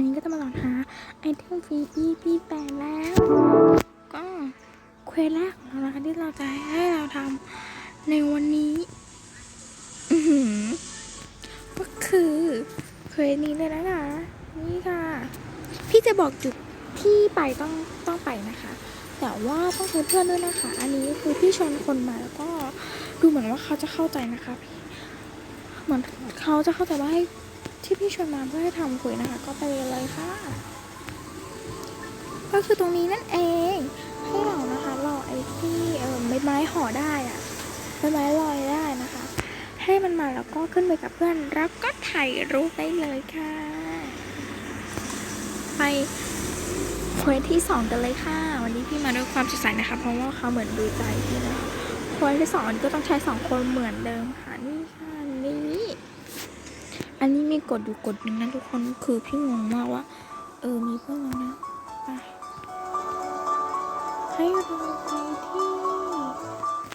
วันนี้ก็จะมาสอนหาไอเทมฟรี EP แปดแล้ว ก็เควสแรกของเรานะคะที่เราจะให้เราทำในวันนี้ก็คือเควสนี้เลยนะคะนี่ค่ะ พี่จะบอกจุดที่ไปต้องต้องไปนะคะ แต่ว่าต้องใช้เพื่อนด้วยนะคะ อันนี้คือพี่ชวนคนมาแล้วก็ดูเหมือนว่าเขาจะเข้าใจนะคะพี่เหมือนเขาจะเข้าใจว่าให้ ที่พี่ชวนมาเพื่อให้ทำคุยนะคะ ก็ไปเลยค่ะ ก็คือตรงนี้นั่นเองให้เรานะคะรอไอ้ที่เออใบไม้ห่อได้อะใบไม้ลอยได้นะคะ ให้มันมาแล้วก็ขึ้นไปกับเพื่อนแล้วก็ถ่ายรูปได้เลยค่ะ ไปเควสที่สองกันเลยค่ะ วันนี้พี่มาด้วยความสดใสนะคะ เพราะว่าเขาเหมือนดูใจพี่นะเควสที่สองอันก็ต้องใช้สองคนเหมือนเดิมค่ะนี่ค่ะ อันนี้มีกฎอยู่กฎนึงนะทุกคนคือพี่งงมากว่า เออมีเพื่อนแล้วนะไปให้เราไปที่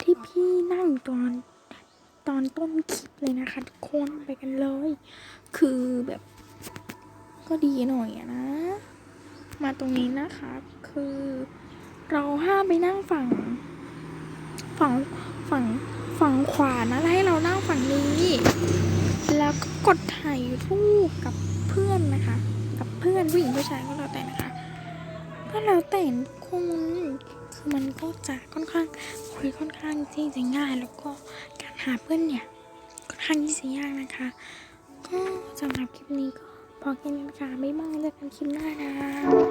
ที่พี่นั่งตอนตอนต้นคลิปเลยนะคะทุกคนไปกันเลย คือแบบ ก็ดีหน่อยอะนะ มาตรงนี้นะคะ คือเราห้ามไปนั่งฝั่ง ฝั่งฝั่งฝั่งขวานะอะไรานั่งฝั่งนี้ แล้ว กดถ่ายรูปกับเพื่อนนะคะ กับเพื่อนผู้หญิงผู้ชายก็แล้วแต่นะคะก็แล้วแต่คุณคือมันก็จะค่อนข้างคุยค่อนข้างที่จะง่าย แล้วก็การหาเพื่อนเนี่ยค่อนข้างที่จะยากนะคะ ก็สำหรับคลิปนี้ก็พอแค่นี้นะคะไม่มากเจอกันคลิปหน้านะ